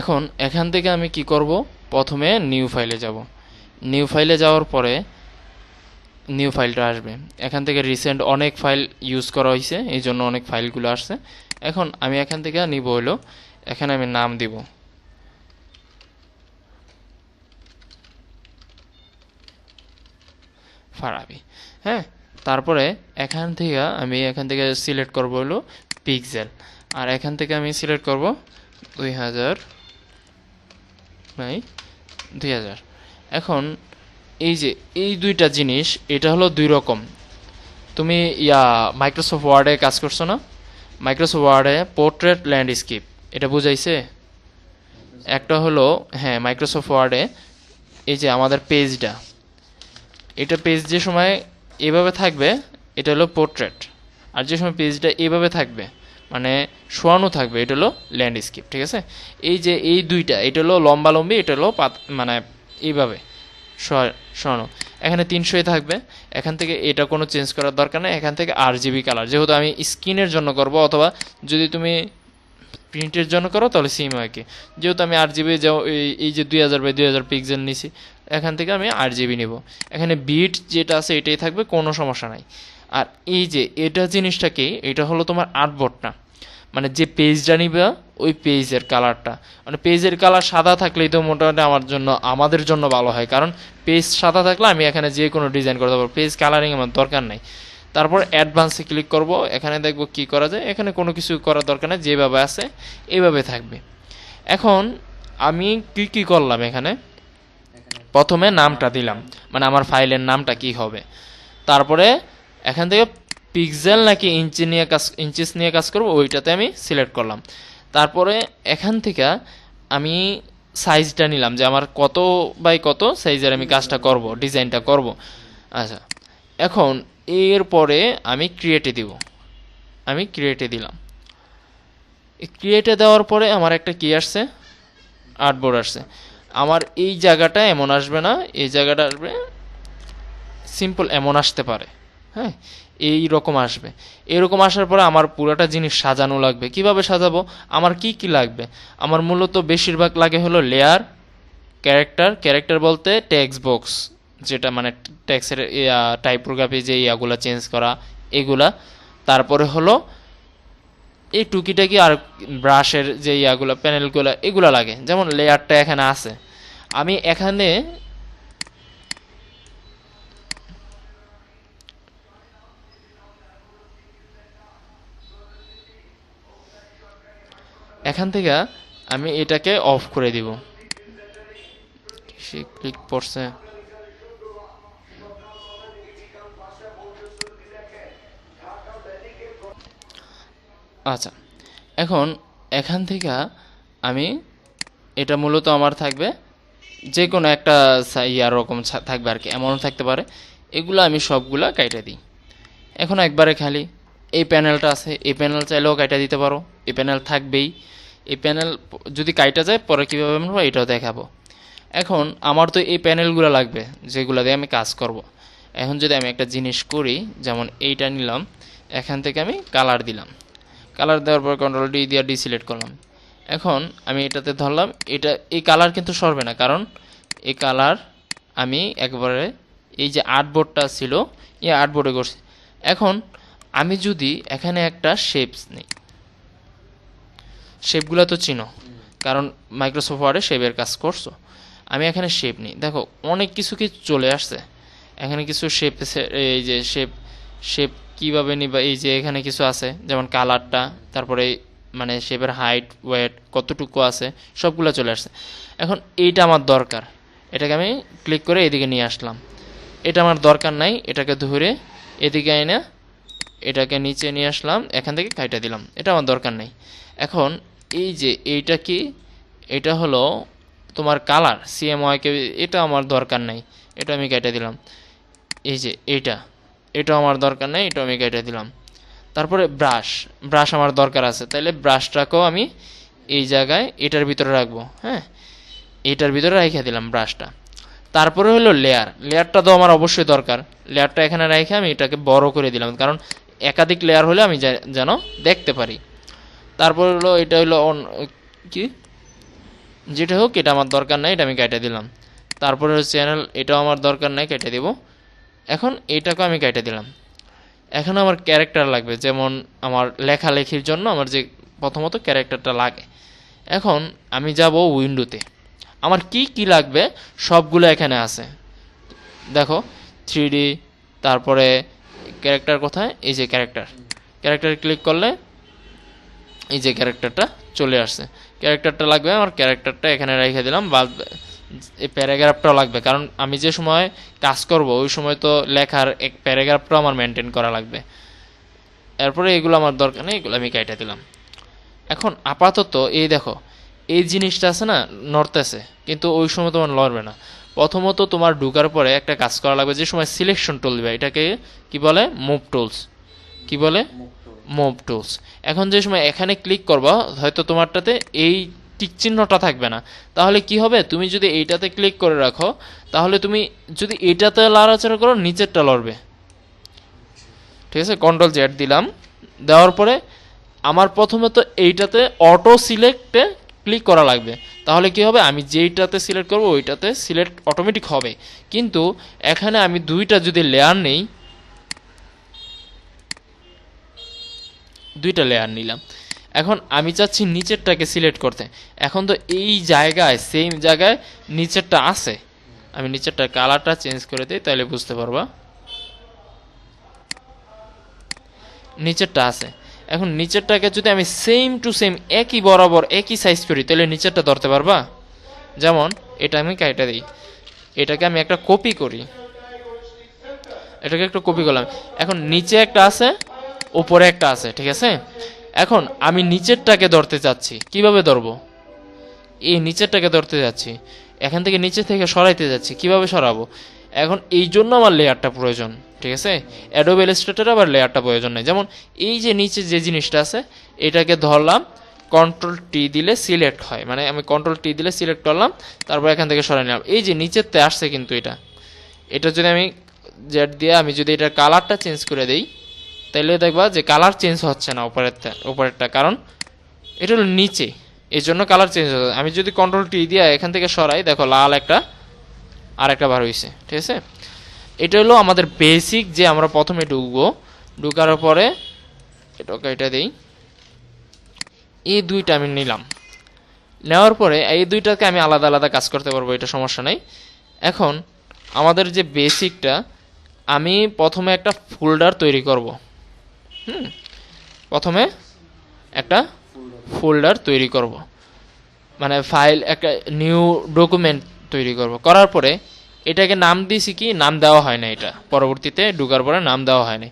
এখন এখান থেকে আমি কি করব? প্রথমে নিউ ফাইলে যাব। নিউ ফাইলে যাওয়ার পরে নিউ ফাইলটা আসবে। এখান থেকে রিসেন্ট অনেক ফাইল ইউজ করা হয়েছে এই জন্য অনেক ফাইলগুলো আসছে। এখন আমি এখান থেকে নিব হলো এখানে আমি নাম দিব। ফারাবি। হ্যাঁ তারপরে এখান থেকে আমি এখান থেকে সিলেক্ট করব হলো পিক্সেল আর এখান থেকে আমি সিলেক্ট করব দুই হাজার বাই দুই হাজার। এখন এই যে, এই দুইটা জিনিস, এটা হলো দুই রকম। তুমি ইয়া মাইক্রোসফট ওয়ার্ডে কাজ করছ না? মাইক্রোসফট ওয়ার্ডে পোর্ট্রেট ল্যান্ডস্কেপ এটা বুঝাইছে? একটা হলো হ্যাঁ মাইক্রোসফট ওয়ার্ডে এই যে আমাদের পেজটা এটা পেজ যে সময় এভাবে থাকবে, এটা হলো পোর্ট্রেট আর যে সময় পেজটা এভাবে থাকবে মানে শোয়ানো থাকবে, এটা হলো ল্যান্ডস্কেপ ঠিক আছে? এই যে এই দুইটা, এটা হলো লম্বা লম্বি, এটা হলো পাত মানে এইভাবে শোয়া- শোয়ানো। এখানে তিনশোই থাকবে, এখান থেকে এটা কোনো চেঞ্জ করার দরকার নেই, এখান থেকে আর জিবি কালার যেহেতু আমি স্ক্রিনের জন্য করব, অথবা যদি তুমি প্রিন্টের জন্য করো, তাহলে সিম আর যেহেতু আমি আর জিবি এই যে দুই হাজার বাই দুই হাজার পিক্সেল নিছি, এখান থেকে আমি আট জিবি নেব। এখানে বিট যেটা আছে, এটাই থাকবে, কোনো সমস্যা নাই। আর এই যে, এটা জিনিসটা কি, এটা হলো তোমার আর্টবোর্ডটা মানে যে পেজটা নিবে, ওই পেজের কালারটা মানে পেজের কালার সাদা থাকলেই তো মোটামুটি আমার জন্য, আমাদের জন্য ভালো হয়। কারণ পেজ সাদা থাকলে আমি এখানে যে কোনো ডিজাইন করতে পারব পেজ কালারিং আমার দরকার নাই। তারপর অ্যাডভান্সে ক্লিক করব। এখানে দেখব কি করা যায়। এখানে কোনো কিছু করার দরকার নেই। যেভাবে আছে এইভাবে থাকবে। এখন আমি কি কি করলাম এখানে? প্রথমে নামটা দিলাম। মানে আমার ফাইলের নামটা কি হবে? তারপরে এখান থেকে পিক্সেল নাকি ইঞ্চি নিয়ে কাজ ইঞ্চিস নিয়ে কাজ করব, ওইটাতে আমি সিলেক্ট করলাম। তারপরে এখান থেকে আমি সাইজটা নিলাম, যে আমার কত বাই কত সাইজের আমি কাজটা করব ডিজাইনটা করব। আচ্ছা এখন এরপরে আমি ক্রিয়েটে দিব। আমি ক্রিয়েটে দিলাম। ক্রিয়েটে দেওয়ার পরে আমার একটা কি আসছে? আর্টবোর্ড আসছে। আমার এই জায়গাটা এমন আসবে না, এই জায়গাটা আসবে সিম্পল এমন আসতে পারে। হ্যাঁ এই রকম আসবে। এরকম আসার পরে আমার পুরোটা জিনিস সাজানো লাগবে। কীভাবে সাজাবো? আমার কি কি লাগবে? আমার মূলত বেশিরভাগ লাগে হলো লেয়ার ক্যারেক্টার ক্যারেক্টার বলতে টেক্সট বক্স যেটা মানে টেক্সের টাইপোগ্রাফি যে ইয়াগুলো চেঞ্জ করা, এগুলা। তারপরে হলো এই টুকিটাকি আর ব্রাশের যে ইয়াগুলো প্যানেলগুলো এগুলো লাগে। যেমন লেয়ারটা এখানে আছে। আমি এখানে এখান থেকে আমি এটাকে অফ করে দিব। সে ক্লিক করছে। আচ্ছা এখন এখান থেকে আমি এটা মূলত আমার থাকবে যে কোনো একটা ইয়ার রকম থাকবে আর কি, এমনও থাকতে পারে। এগুলো আমি সবগুলা কাইটা দিই। এখন একবারে খালি এই প্যানেলটা আছে, এই প্যানেল চাইলেও কাইটা দিতে পারো, এই প্যানেল থাকবেই। এই প্যানেল যদি কাইটা যায়, পরে কীভাবে আমরা এটাও দেখাবো। এখন আমার তো এই প্যানেলগুলো লাগবে, যেগুলো দিয়ে আমি কাজ করব। এখন যদি আমি একটা জিনিস করি, যেমন এইটা নিলাম, এখান থেকে আমি কালার দিলাম। কালার দেওয়ার পর কন্ট্রোল ডি দিয়ে ডি সিলেক্ট করলাম। এখন আমি এটাতে ধরলাম, এটা, এই কালার কিন্তু সরবে না, কারণ এই কালার আমি একবারে এই যে আর্টবোর্ডটা ছিল, এই আর্টবোর্ডে করছি। এখন আমি যদি এখানে একটা শেপস নিই শেপগুলো তো চিনো। কারণ মাইক্রোসফট ওয়ার্ডে শেপের কাজ করছ। আমি এখানে শেপ নিই। দেখো, অনেক কিছু কি চলে আসছে। এখানে কিছু শেপ এই যে শেপ শেপ কীভাবে নিবা, এই যে এখানে কিছু আছে, যেমন কালারটা তারপরে মানে শেপের হাইট ওয়েট কতটুকু আছে, সবগুলো চলে আসছে। এখন এইটা আমার দরকার। এটাকে আমি ক্লিক করে এদিকে নিয়ে আসলাম। এটা আমার দরকার নাই, এটাকে ধরে এদিকে এনে, এটাকে নিচে নিয়ে আসলাম, এখান থেকে কাইটা দিলাম। এটা আমার দরকার নেই। এখন এই যে এইটা কি? এটা হলো তোমার কালার সিএমওয়াইকে এটা আমার দরকার নাই, এটা আমি কেটে দিলাম। এই যে এইটা এটা আমার দরকার নেই এটা আমি কেটে দিলাম। তারপরে ব্রাশ ব্রাশ আমার দরকার আছে, তাইলে ব্রাশটাকেও আমি এই জায়গায় এটার ভিতরে রাখব হ্যাঁ? এটার ভিতরে রেখে দিলাম ব্রাশটা তারপরে হলো লেয়ার লেয়ারটা তো আমার অবশ্যই দরকার। লেয়ারটা এখানে রেখে আমি এটাকে বড় করে দিলাম, কারণ একাধিক লেয়ার হলে আমি যেন দেখতে পারি। তারপর হলো এটা হলো অন- কি? যেটা হোক, এটা আমার দরকার নাই, এটা আমি কেটে দিলাম। তারপরে চ্যানেল এটাও আমার দরকার নাই, কেটে দিব। এখন এটাকেও আমি কেটে দিলাম। এখন আমার ক্যারেক্টার লাগবে, যেমন আমার লেখালেখির জন্য আমার যে প্রথমত ক্যারেক্টারটা লাগে। এখন আমি যাব উইন্ডোতে। আমার কি কি লাগবে, সবগুলো এখানে আছে। দেখো থ্রি তারপরে ক্যারেক্টার কোথায়? এই যে ক্যারেক্টার ক্যারেক্টার ক্লিক করলে এই যে ক্যারেক্টারটা চলে আসছে। ক্যারেক্টারটা লাগবে, আমার ক্যারেক্টারটা এখানে রেখে দিলাম বা এই প্যারাগ্রাফটাও লাগবে। কারণ আমি যে সময় কাজ করব, ওই সময় তো লেখার এক প্যারাগ্রাফটাও আমার মেনটেন করা লাগবে। এরপরে এগুলো আমার দরকার নেই, এগুলো আমি কেটে দিলাম। এখন আপাতত এই দেখো, এই জিনিসটা আছে না, নড়তেছে, কিন্তু ওই সময় তোমার লড়বে না। প্রথমত তোমার ঢুকার পরে একটা কাজ করা লাগবে, যে সময় সিলেকশন টুল দিবে, এটাকে কি বলে? মুভ টুলস কি বলে? মুভ টুলস এখন যে সময় এখানে ক্লিক করবা, হয়তো তোমারটাতে এই টিক চিহ্নটা থাকবে না। তাহলে কি হবে? তুমি যদি এইটাতে ক্লিক করে রাখো, তাহলে তুমি যদি এটাতে লড়াচড়া করো, নিচেরটা লড়বে। ঠিক আছে? কন্ট্রোল জেড দিলাম। দেওয়ার পরে আমার প্রথমে তো এইটাতে অটো সিলেক্টে ক্লিক করা লাগবে। তাহলে কি হবে? আমি যেইটাতে সিলেক্ট করব, ওইটাতে সিলেক্ট অটোমেটিক হবে। কিন্তু এখানে আমি দুইটা যদি লেয়ার নেই দুইটা লেয়ার নিলাম। এখন আমি চাচ্ছি নিচেরটাকে সিলেক্ট করতে। এখন তো এই জায়গায় সেম জায়গায় নিচেরটা আছে। আমি নিচেরটা কালারটা চেঞ্জ করে দিই, তাহলে বুঝতে পারবা। নিচেরটা আছে। এখন নিচেরটাকে যদি আমি সেম টু সেম একই বরাবর, একই সাইজ করি, তাহলে নিচেরটা ধরতে পারবা? যেমন এটা আমি কাইটা দিই। এটাকে আমি একটা কপি করি। এটাকে একটা কপি করলাম। এখন নিচে একটা আছে। উপরে একটা আছে, ঠিক আছে? এখন আমি নিচেরটাকে ধরতে চাচ্ছি কীভাবে ধরবো? এই নিচেরটাকে ধরতে যাচ্ছি। এখান থেকে নিচে থেকে সরাইতে যাচ্ছি। কীভাবে সরাবো? এখন এই জন্য আমার লেয়ারটা প্রয়োজন, ঠিক আছে? অ্যাডোব ইলাস্ট্রেটর আবার লেয়ারটা প্রয়োজন নেই। যেমন এই যে নিচে যে জিনিসটা আছে, এটাকে ধরলাম কন্ট্রোল টি দিলে সিলেক্ট হয়। মানে আমি কন্ট্রোল টি দিলে সিলেক্ট করলাম, তারপর এখান থেকে সরাই নিলাম। এই যে নিচেরতে আসছে কিন্তু এটা। এটা যদি আমি জেড দিয়ে আমি যদি এটা কালারটা চেঞ্জ করে দিই তাহলে দেখবা যে কালার চেঞ্জ হচ্ছে না উপরেরটা উপরেরটা, কারণ এটা হলো নিচে। এই জন্য কালার চেঞ্জ হচ্ছে। আমি যদি কন্ট্রোল টি দিয়ে এখান থেকে সরাই, দেখো লাল একটা আর একটা বার হয়েছে ঠিক আছে? এটা হলো আমাদের বেসিক যে আমরা প্রথমে ঢুকবো। ঢুকার পরে এটাকে এটা দিই। এই দুইটা আমি নিলাম। নেওয়ার পরে এই দুইটাকে আমি আলাদা আলাদা কাজ করতে পারব, এটা সমস্যা নাই। এখন আমাদের যে বেসিকটা আমি প্রথমে একটা ফোল্ডার তৈরি করব। হুম। প্রথমে একটা ফোল্ডার তৈরি করব। মানে ফাইল, একটা নিউ ডকুমেন্ট তৈরি করব। করার পরে এটাকে নাম দিয়েছি কি? নাম দেওয়া হয় না এটা। পরবর্তীতে ঢুকার পরে নাম দেওয়া হয়নি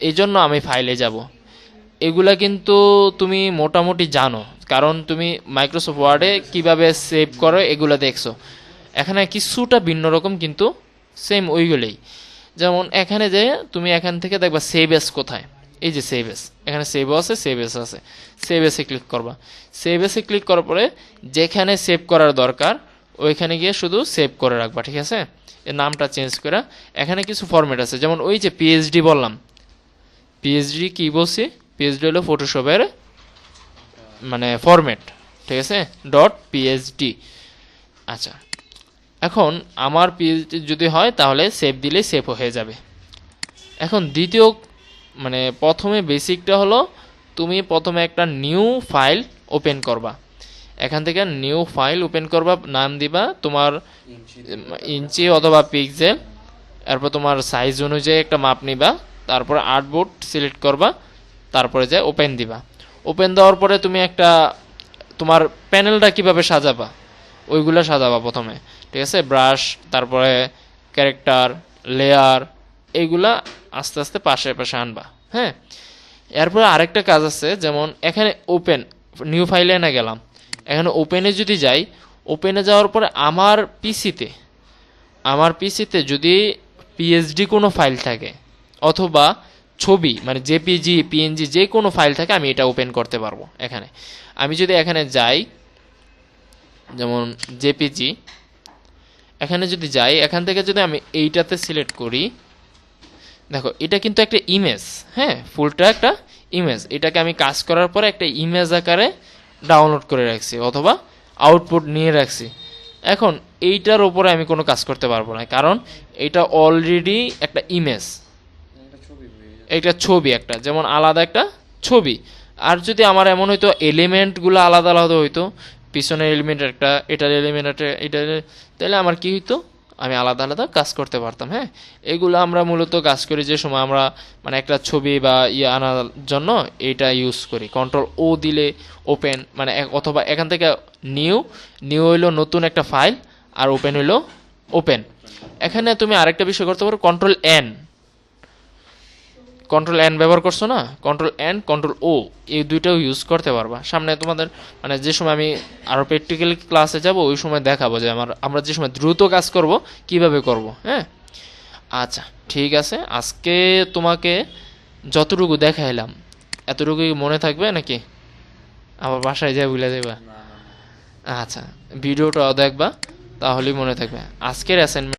এই জন্য আমি ফাইলে যাব। এগুলা কিন্তু তুমি মোটামুটি জানো। কারণ তুমি মাইক্রোসফট ওয়ার্ডে কীভাবে সেভ করো এগুলো দেখছ। এখানে কিছুটা ভিন্ন রকম কিন্তু সেম ওইগুলোই। যেমন এখানে যে তুমি এখান থেকে দেখবা সেভ এস কোথায়। এই যে সেভ এস এখানে সেভ আছে সেভ এস আছে। সেভ এসে ক্লিক করবা। সেভ এসে ক্লিক করার পরে যেখানে সেভ করার দরকার, ওইখানে গিয়ে শুধু সেভ করে রাখবা, ঠিক আছে? এর নামটা চেঞ্জ করে। এখানে কিছু ফরম্যাট আছে, যেমন ওই যে পিএইচডি বললাম। পিএইচডি কি বলছি? পিএইচডি হলো ফটোশপের মানে ফরম্যাট ঠিক আছে? ডট পিএইচডি আচ্ছা এখন আমার পিএইচডি যদি হয়, তাহলে সেভ দিলে সেভ হয়ে যাবে। এখন দ্বিতীয় মানে প্রথমে বেসিকটা হলো তুমি প্রথমে একটা নিউ ফাইল ওপেন করবা। এখান থেকে নিউ ফাইল ওপেন করবা, নাম দিবা, তোমার ইঞ্চি অথবা পিক্সেল, এরপর তোমার সাইজ অনুযায়ী একটা মাপ নিবা, তারপর আর্টবোর্ড সিলেক্ট করবা, তারপরে যে ওপেন দিবা। ওপেন দেওয়ার পরে তুমি একটা, তোমার প্যানেলটা কীভাবে সাজাবা, ওইগুলো সাজাবা প্রথমে, ঠিক আছে? ব্রাশ, তারপরে ক্যারেক্টার, লেয়ার এইগুলা আস্তে আস্তে পাশে পাশে আনবা হ্যাঁ? এরপরে আরেকটা কাজ আছে, যেমন এখানে ওপেন নিউ ফাইলে না গেলাম। এখানে ওপেনে যদি যাই ওপেনে যাওয়ার পরে আমার পিসিতে আমার পিসিতে যদি পিএইচডি কোনো ফাইল থাকে, অথবা ছবি মানে জেপিজি পিএনজি যে কোনো ফাইল থাকে, আমি এটা ওপেন করতে পারব এখানে। আমি যদি এখানে যাই, যেমন জেপিজি এখানে যদি যাই, এখান থেকে যদি আমি এইটাতে সিলেক্ট করি দেখো এটা কিন্তু একটা ইমেজ হ্যাঁ? ফুলটা একটা ইমেজ এটাকে আমি কাজ করার পরে একটা ইমেজ আকারে ডাউনলোড করে রাখছি অথবা আউটপুট নিয়ে রাখছি। এখন এইটার ওপরে আমি কোনো কাজ করতে পারব না কারণ এটা অলরেডি একটা ইমেজ একটা ছবি একটা ছবি একটা যেমন আলাদা একটা ছবি। আর যদি আমার এমন হইতো এলিমেন্টগুলো আলাদা আলাদা হইতো পিছনের এলিমেন্ট একটা এটার এলিমেন্ট একটা এটা তাহলে আমার কী হইতো? আমি আলাদা আলাদা কাজ করতে পারতাম হ্যাঁ? এগুলো আমরা মূলত কাজ করি যে সময় আমরা মানে একটা ছবি বা ইয়ে আনার জন্য এটা ইউজ করি। কন্ট্রোল ও দিলে ওপেন মানে অথবা এখান থেকে নিউ নিউ হইল নতুন একটা ফাইল আর ওপেন হইল ওপেন এখানে তুমি আরেকটা বিষয় করতে পারো কন্ট্রোল এন কন্ট্রোল এন ব্যবহার করছ না? কন্ট্রোল এন কন্ট্রোল ও এই দুইটাও ইউজ করতে পারবা। সামনে তোমাদের মানে যে সময় আমি আরও প্র্যাকটিক্যাল ক্লাসে যাব ওই সময় দেখাবো যে আমার আমরা যে সময় দ্রুত কাজ করব কীভাবে করব হ্যাঁ? আচ্ছা ঠিক আছে। আজকে তোমাকে যতটুকু দেখাইলাম এতটুকুই মনে থাকবে নাকি? আবার বাসায় যাই ভুলে না আচ্ছা ভিডিওটাও দেখবা তাহলেই মনে থাকবে। আজকের অ্যাসাইনমেন্ট